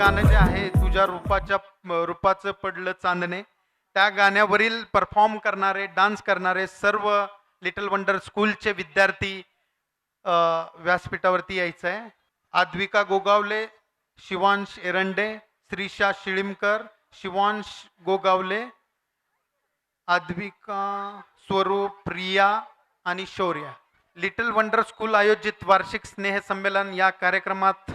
गाणं जे आहे तुझ्या रूपाच्या रूपाचं पडलं चांदणे त्या गाण्यावरील परफॉर्म करणारे डान्स करणारे सर्व लिटल वंडर स्कूलचे विद्यार्थी व्यासपीठावरती यायचं आहे आद्विका गोगावले शिवांश एरंडे श्रीशा शिळीमकर शिवांश गोगावले आद्विका स्वरूप प्रिया आणि शौर्या. लिटल वंडर स्कूल आयोजित वार्षिक स्नेह संमेलन या कार्यक्रमात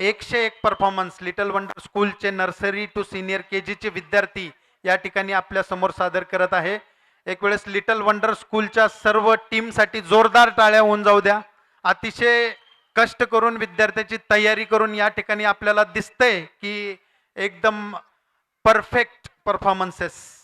एकशे एक परफॉर्मन्स लिटल वंडर स्कूलचे नर्सरी टू सिनियर के जीचे विद्यार्थी या ठिकाणी आपल्यासमोर सादर करत आहे. एक वेळेस लिटल वंडर स्कूलच्या सर्व टीमसाठी जोरदार टाळ्या होऊन जाऊ द्या. अतिशय कष्ट करून विद्यार्थ्याची तयारी करून या ठिकाणी आपल्याला दिसतंय की एकदम परफेक्ट परफॉर्मन्सेस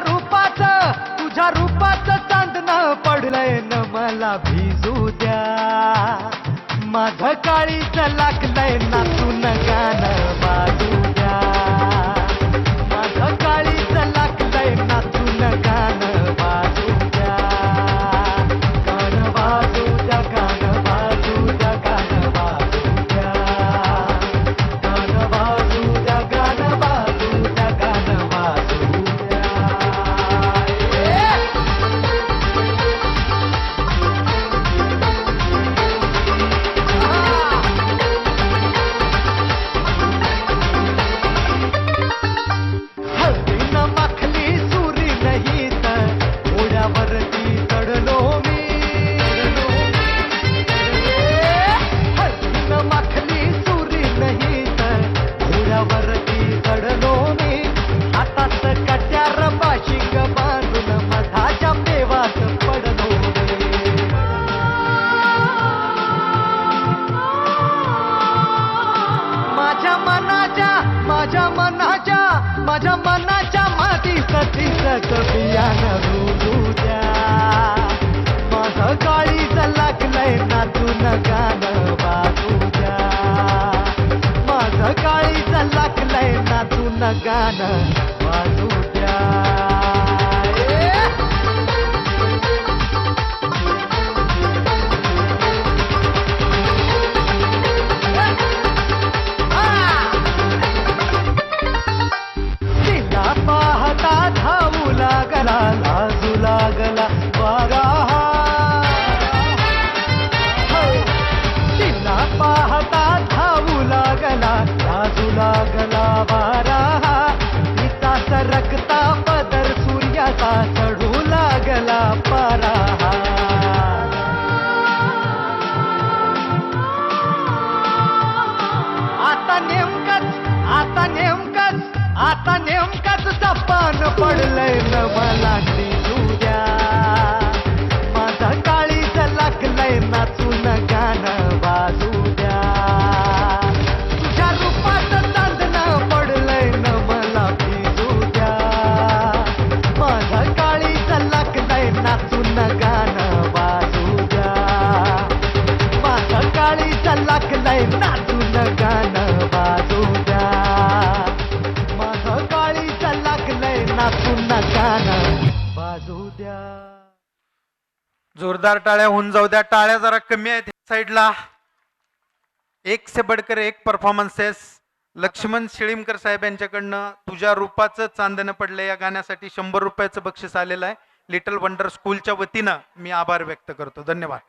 रूपाचं तुझ्या रूपाचं चांदण पडलंय न मला भिजू द्या. माझ काळीच लागलंय ना माझ्या मनाच्या माझ्या मनाच्या माती तिसक बियाण रुजू द्या माझं काळीच लागलंय ना तून गाणं बाजू द्या माझं काळीच लागलंय ना तून गाणं बाजू द्या पडलंय न मला दिसू द्या माझं काळीच लागलंय नाचून गाणं बाजू द्या तुझ्या रूपात चांदणं पडलंय न मला भिजू द्या माझं काळीच लागलंय नाचून गाणं बाजू द्या माझा काळीच लागलंय नाचून गाणं बाजू जोरदार टाळ्या होऊन जाऊ द्या. टाळ्या जरा कमी आहेत साईडला. एक से बडकर एक परफॉर्मन्सेस लक्ष्मण शिळीमकर साहेब यांच्याकडनं तुझ्या रूपाचं चांदणं पडलं या गाण्यासाठी शंभर रुपयाचं बक्षीस आलेलं आहे. लिटल वंडर स्कूलच्या वतीनं मी आभार व्यक्त करतो. धन्यवाद.